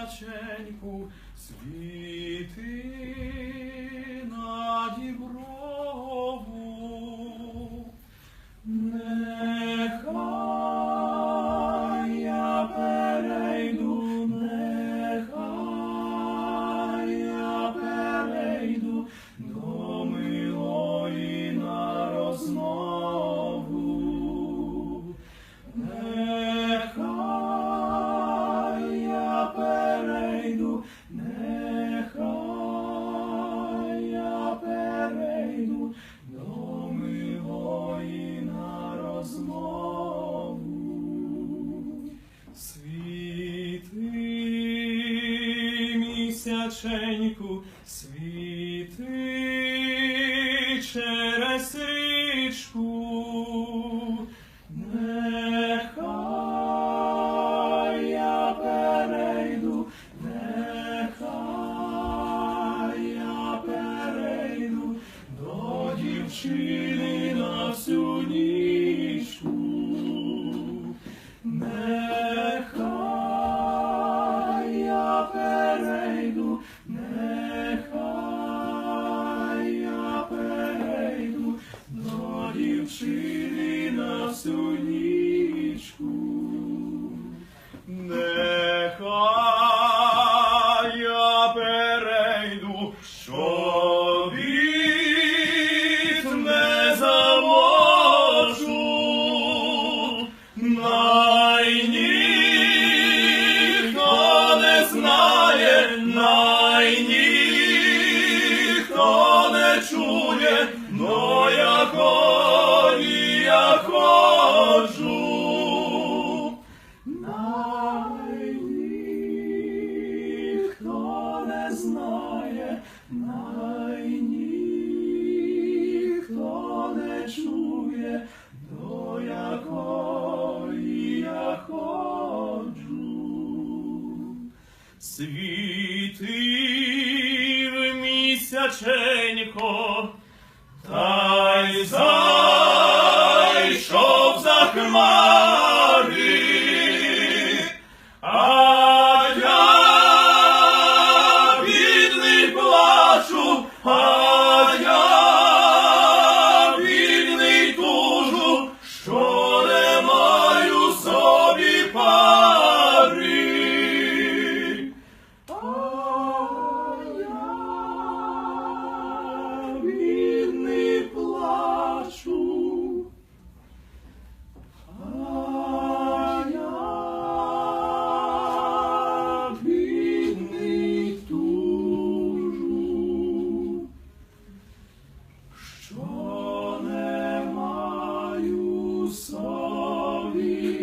дівченьку світ місяченьку світи через річку. Нехай я до дівчини на всю ніч. що бід не заможу. на світив місяченько, та й зайшов за хмар. me.